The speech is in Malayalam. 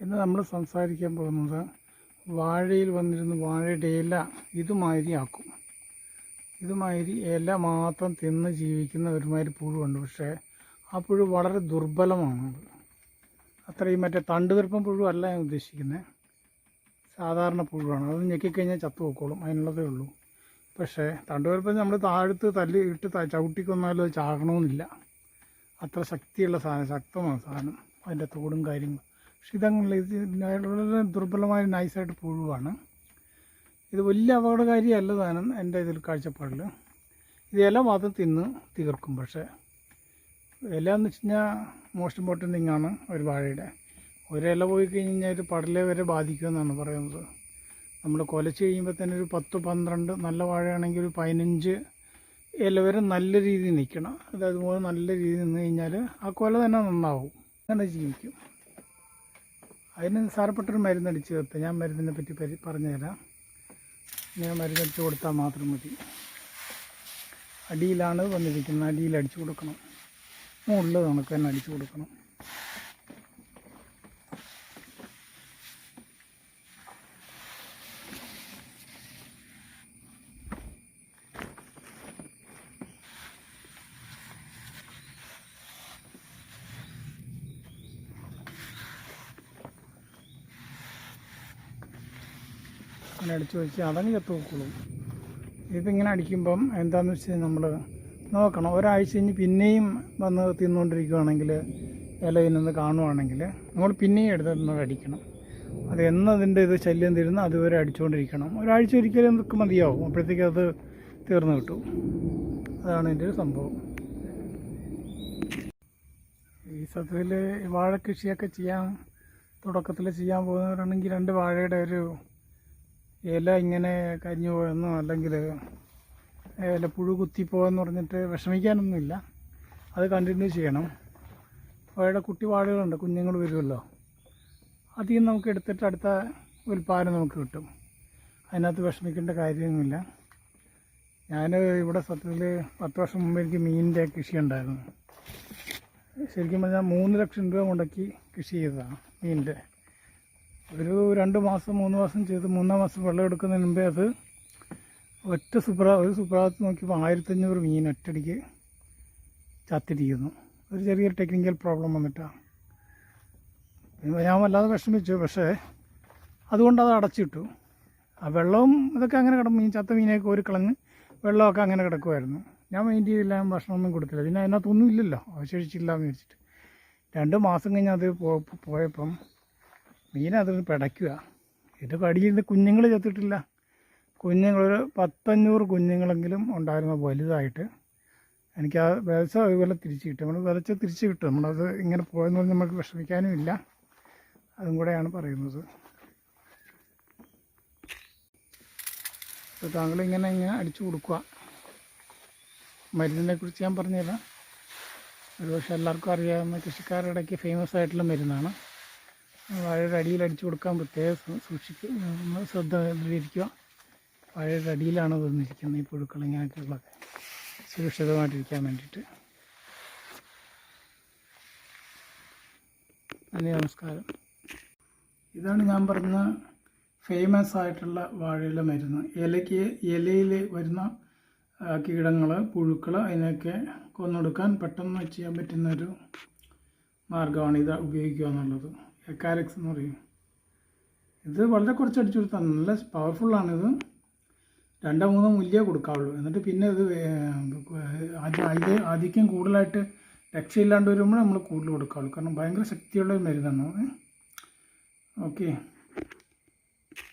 ഇന്ന് നമ്മൾ സംസാരിക്കാൻ പോകുന്നത് വാഴയിൽ വന്നിരുന്ന വാഴയുടെ ഇല ഇതുമാതിരി ആക്കും. ഇതുമാതിരി ഇല മാത്രം തിന്ന് ജീവിക്കുന്ന ഒരുമാതിരി പുഴുവുണ്ട്. പക്ഷേ ആ പുഴു വളരെ ദുർബലമാണ്. അത്രയും മറ്റേ തണ്ടുതിർപ്പം പുഴു അല്ല ഞാൻ ഉദ്ദേശിക്കുന്നത് സാധാരണ പുഴുവാണ്. അത് ഞെക്കിക്കഴിഞ്ഞാൽ ചത്തു പോക്കോളും അതിനുള്ളതേ ഉള്ളൂ. പക്ഷേ തണ്ടുതീർപ്പം നമ്മൾ താഴ്ത്ത് തല്ലി ഇട്ട് ചവിട്ടിക്കൊന്നാലും അത് ചാകണമെന്നില്ല. അത്ര ശക്തിയുള്ള സാധനം ശക്തമാണ് സാധനം. അതിന്റെ തോടും കാര്യങ്ങളും. പക്ഷെ ഇതങ്ങനെ ഇത് വളരെ ദുർബലമായ നൈസായിട്ട് പുഴുവാണ്. ഇത് വലിയ അപകടകാരിയല്ല സാധനം എന്റെ ഇതിൽ കാഴ്ചപ്പാടിൽ. ഇത് ഇല മാത്രം തിന്ന് തീർക്കും പക്ഷേ ഇല എന്ന് വെച്ച് കഴിഞ്ഞാൽ മോസ്റ്റ് ഇമ്പോർട്ടന്റ് തിങ്ങാണ് ഒരു വാഴയുടെ. ഒരില പോയി കഴിഞ്ഞാൽ ഒരു പടലെ വരെ ബാധിക്കുമെന്നാണ് പറയുന്നത്. നമ്മൾ കൊലച്ച് കഴിയുമ്പോൾ തന്നെ ഒരു പത്ത് പന്ത്രണ്ട് നല്ല വാഴയാണെങ്കിൽ ഒരു പതിനഞ്ച് ഇല വരെ നല്ല രീതിയിൽ നിൽക്കണം. അത് അതുപോലെ നല്ല രീതിയിൽ നിന്ന് കഴിഞ്ഞാൽ ആ കൊല തന്നെ നന്നാവും. അങ്ങനെ ജീവിക്കും. അതിന് സാരപ്പെട്ടൊരു മരുന്നടിച്ച് ചേർത്ത് ഞാൻ മരുന്നിനെ പറ്റി പരി പറഞ്ഞുതരാം. ഞാൻ മരുന്നടിച്ച് കൊടുത്താൽ മാത്രം മതി. അടിയിലാണ് വന്നിരിക്കുന്നത്. അടിയിൽ അടിച്ചു കൊടുക്കണം. മുകളിൽ നമുക്ക് തന്നെ അടിച്ചു കൊടുക്കണം. അങ്ങനെ അടിച്ചു വെച്ച് അതങ്ങ് ചത്തു വെക്കുള്ളൂ ഇതിപ്പോൾ ഇങ്ങനെ അടിക്കുമ്പം എന്താണെന്ന് വെച്ചാൽ നമ്മൾ നോക്കണം. ഒരാഴ്ച കഴിഞ്ഞ് പിന്നെയും വന്ന് തിന്നുകൊണ്ടിരിക്കുകയാണെങ്കിൽ ഇലയിൽ നിന്ന് കാണുവാണെങ്കിൽ നമ്മൾ പിന്നെയും എടുത്ത് അടിക്കണം. അത് എന്നതിന്റെ ഇത് ശല്യം തരുന്ന അതുവരെ അടിച്ചുകൊണ്ടിരിക്കണം. ഒരാഴ്ച ഒരിക്കലും നിൽക്കും മതിയാവും. അപ്പോഴത്തേക്ക് അത് തീർന്നു കിട്ടും. അതാണ് എന്റെ ഒരു സംഭവം. ഈ സത്യത്തിൽ വാഴ കൃഷിയൊക്കെ ചെയ്യാൻ തുടക്കത്തിൽ ചെയ്യാൻ പോകുന്നവരാണെങ്കിൽ രണ്ട് വാഴയുടെ ഒരു ഇല ഇങ്ങനെ കരിഞ്ഞു പോയെന്നോ അല്ലെങ്കിൽ ഇല പുഴു കുത്തിപ്പോയെന്ന് പറഞ്ഞിട്ട് വിഷമിക്കാനൊന്നുമില്ല. അത് കണ്ടിന്യൂ ചെയ്യണം. അവയുടെ കുട്ടി വാഴകളുണ്ട് കുഞ്ഞുങ്ങൾ വരുമല്ലോ. അതിൽ നിന്ന് നമുക്ക് എടുത്തിട്ട് അടുത്ത ഉൽപ്പാദനം നമുക്ക് കിട്ടും. അതിനകത്ത് വിഷമിക്കേണ്ട കാര്യമൊന്നുമില്ല. ഞാൻ ഇവിടെ സത്യത്തിൽ പത്ത് വർഷം മുമ്പ് എനിക്ക് മീനിന്റെ കൃഷി ഉണ്ടായിരുന്നു. ശരിക്കും പറഞ്ഞാൽ മൂന്ന് ലക്ഷം രൂപ മുടക്കി കൃഷി ചെയ്തതാണ് മീനിന്റെ. ഒരു രണ്ട് മാസം മൂന്ന് മാസം ചെയ്ത് മൂന്നാം മാസം വെള്ളം എടുക്കുന്നതിന് മുമ്പേ അത് ഒറ്റ സുപ്ര ഒരു സുപ്രഭാതത്തിൽ നോക്കിയപ്പോൾ ആയിരത്തഞ്ഞൂറ് മീൻ ഒറ്റടിക്ക് ചത്തിരിക്കുന്നു. ഒരു ചെറിയൊരു ടെക്നിക്കൽ പ്രോബ്ലം വന്നിട്ടാണ് ഞാൻ വല്ലാതെ വിഷമിച്ചു. പക്ഷേ അതുകൊണ്ട് അത് അടച്ചിട്ടു. ആ വെള്ളവും ഇതൊക്കെ അങ്ങനെ കിടക്കും. മീൻ ചത്ത മീനൊക്കെ ഒരു കളഞ്ഞ് വെള്ളമൊക്കെ അങ്ങനെ കിടക്കുമായിരുന്നു. ഞാൻ മൈൻഡ് ചെയ്തില്ല ഞാൻ ഭക്ഷണമൊന്നും കൊടുത്തില്ല. പിന്നെ അതിനകത്തൊന്നും ഇല്ലല്ലോ. അവശേഷിച്ചില്ല എന്ന് വെച്ചിട്ട് രണ്ട് മാസം കഴിഞ്ഞ് അത് പോയപ്പം അതിൽ പിടയ്ക്കുക. ഇത് കടിയിൽ നിന്ന് കുഞ്ഞുങ്ങൾ ചത്തിട്ടില്ല. കുഞ്ഞുങ്ങൾ ഒരു പത്തഞ്ഞൂറ് കുഞ്ഞുങ്ങളെങ്കിലും ഉണ്ടായിരുന്നു വലുതായിട്ട്. എനിക്ക് ആ വിതച്ച അതുപോലെ തിരിച്ച് കിട്ടും. നമ്മൾ വിതച്ച തിരിച്ച് കിട്ടും. നമ്മളത് ഇങ്ങനെ പോയെന്ന് പറഞ്ഞ് നമുക്ക് വിഷമിക്കാനും ഇല്ല. അതും കൂടെയാണ് പറയുന്നത്. അപ്പോൾ താങ്കൾ ഇങ്ങനെ ഇങ്ങനെ അടിച്ചു കൊടുക്കുക. മരുന്നിനെ കുറിച്ച് ഞാൻ പറഞ്ഞുതരാം. ഒരുപക്ഷെ എല്ലാവർക്കും അറിയാവുന്ന കൃഷിക്കാരുടെ ഇടയ്ക്ക് ഫേമസ് ആയിട്ടുള്ള മരുന്നാണ്. വാഴയുടെ അടിയിൽ അടിച്ചു കൊടുക്കാൻ പ്രത്യേകം സൂക്ഷിക്കും നമ്മൾ ശ്രദ്ധ ഇരിക്കുക വാഴയുടെ അടിയിലാണ് വന്നിരിക്കുന്നത് ഈ പുഴുക്കൾ ഇങ്ങനെയൊക്കെയുള്ളതൊക്കെ? സുരക്ഷിതമായിട്ടിരിക്കാൻ വേണ്ടിയിട്ട്. നന്ദി നമസ്കാരം. ഇതാണ് ഞാൻ പറഞ്ഞ ഫേമസ് ആയിട്ടുള്ള വാഴയില മരുന്ന്. ഇലയ്ക്ക് ഇലയിൽ വരുന്ന കീടങ്ങൾ പുഴുക്കൾ അതിനൊക്കെ കൊന്നൊടുക്കാൻ പെട്ടെന്ന് ചെയ്യാൻ പറ്റുന്നൊരു മാർഗമാണ് ഇത് ഉപയോഗിക്കുക എന്നുള്ളത്. എക്കാലക്സ് എന്ന് പറയും. ഇത് വളരെ കുറച്ച് അടിച്ചു കൊടുത്താൽ നല്ല പവർഫുള്ളാണിത് രണ്ടോ മൂന്നോ മുല്ലേ കൊടുക്കാവുള്ളൂ. എന്നിട്ട് പിന്നെ ഇത് അതിൽ ആധിക്യം കൂടുതലായിട്ട് രക്ഷയില്ലാണ്ട് വരുമ്പോൾ നമ്മൾ കൂടുതൽ കൊടുക്കാവുള്ളൂ. കാരണം ഭയങ്കര ശക്തിയുള്ള ഒരു മരുന്നാണ്. ഓക്കെ.